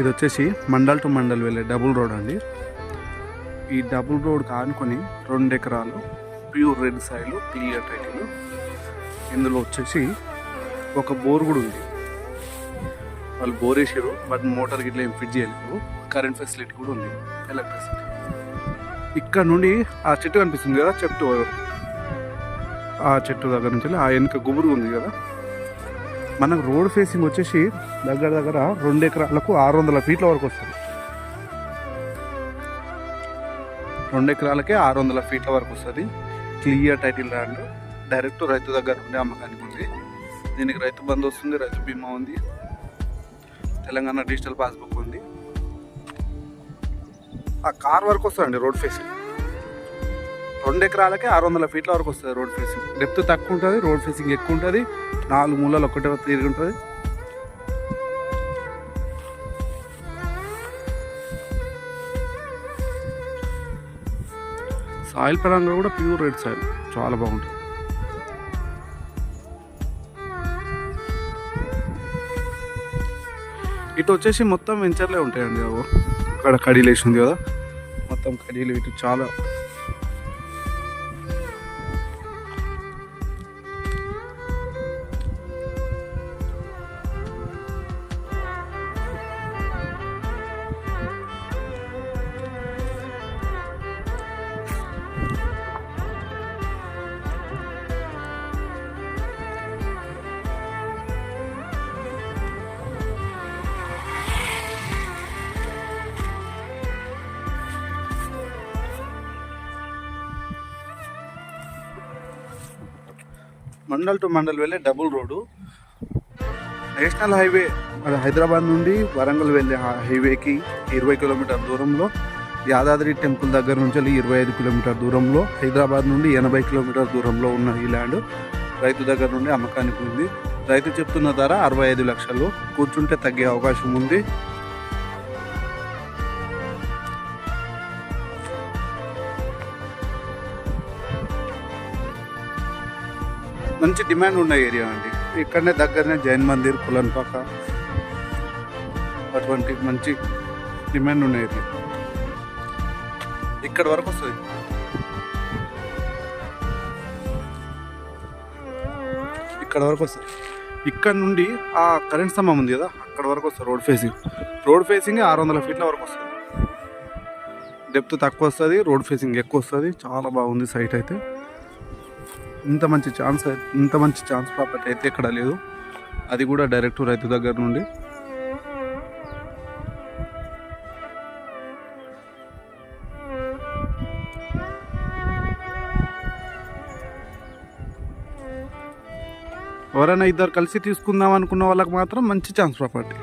ఇది వచ్చేసి మండల్ టు మండల్ వెళ్ళే డబుల్ రోడ్ అండి. ఈ డబుల్ రోడ్ కానుకొని రెండు ఎకరాలు pure red soil clear title. ఇందులో వచ్చేసి ఒక బోర్ కూడా ఉంది. వాళ్ళు బోర్ వేసారు బట్ మోటార్ గిట్లా ఏం ఫిట్ చేయలేదు. కరెంట్ ఫెసిలిటీ కూడా ఉంది ఎలక్ట్రిసిటీ. ఇక్కడ నుండి ఆ చెట్టు కనిపిస్తుంది కదా చెట్టు ఆ చెట్టు దగ్గర నుంచి ఆ వెనుక గుబురు ఉంది కదా. మనకు రోడ్ ఫేసింగ్ వచ్చేసి దగ్గర దగ్గర రెండు ఎకరాలకు ఆరు వందల ఫీట్ల వరకు వస్తుంది. రెండు ఎకరాలకే ఆరు వందల ఫీట్ల వరకు వస్తుంది. క్లియర్ టైటిల్ ల్యాండ్ డైరెక్ట్ రైతు దగ్గర ఉండే అమ్మకానికి ఉంది. దీనికి రైతు బంధు వస్తుంది రైతు బీమా ఉంది. తెలంగాణ డిజిటల్ పాస్బుక్ ఉంది. ఆ కార్ వరకు వస్తుందండి రోడ్ ఫేసింగ్ రెండు ఎకరాలకే ఆరు వందల ఫీట్ల వరకు వస్తుంది రోడ్ ఫేసింగ్. డెప్త్ తక్కువ ఉంటుంది రోడ్ ఫేసింగ్ ఎక్కువ ఉంటుంది నాలుగు మూలలు ఒకటే తిరిగి ఉంటుంది. సాయిల్ పరంగా కూడా ప్యూర్ రెడ్ సాయిల్ చాలా బాగుంటుంది. ఇటు వచ్చేసి మొత్తం వెంచర్లే ఉంటాయండి అవు ఇక్కడ కడీలు వేసింది కదా మొత్తం కడీలు ఇటు చాలా మండల్ టు మండల్ వెళ్ళే డబుల్ రోడ్డు. నేషనల్ హైవే అది హైదరాబాద్ నుండి వరంగల్ వెళ్ళే హైవేకి ఇరవై కిలోమీటర్ దూరంలో యాదాద్రి టెంపుల్ దగ్గర నుంచి వెళ్ళి ఇరవై ఐదు కిలోమీటర్ దూరంలో హైదరాబాద్ నుండి ఎనభై కిలోమీటర్ దూరంలో ఉన్న ఈ ల్యాండ్ రైతు దగ్గర నుండి అమ్మకానికి ఉంది. రైతు చెప్తున్న ధర అరవై ఐదు లక్షలు. కూర్చుంటే తగ్గే అవకాశం ఉంది. మంచి డిమాండ్ ఉన్న ఏరియా అండి. ఇక్కడనే దగ్గరనే జైన్ మందిర్ కులన్పాక అటువంటి మంచి డిమాండ్ ఉన్న ఏరియా. ఇక్కడ వరకు వస్తుంది. ఇక్కడ వరకు వస్తుంది. ఇక్కడ నుండి ఆ కరెంట్ స్తంభం ఉంది కదా అక్కడ వరకు వస్తుంది రోడ్ ఫేసింగ్. రోడ్ ఫేసింగ్ ఆరు వందల ఫీట్ల వరకు వస్తుంది. డెప్త్ తక్కువ వస్తుంది రోడ్ ఫేసింగ్ ఎక్కువ వస్తుంది. చాలా బాగుంది సైట్ అయితే. ఇంత మంచి ఛాన్స్ ఇంత మంచి ఛాన్స్ ప్రాపర్టీ అయితే ఇక్కడ లేదు. అది కూడా డైరెక్ట్ రైతు దగ్గర నుండి. ఎవరైనా ఇద్దరు కలిసి తీసుకుందాం అనుకున్న వాళ్ళకి మాత్రం మంచి ఛాన్స్ ప్రాపర్టీ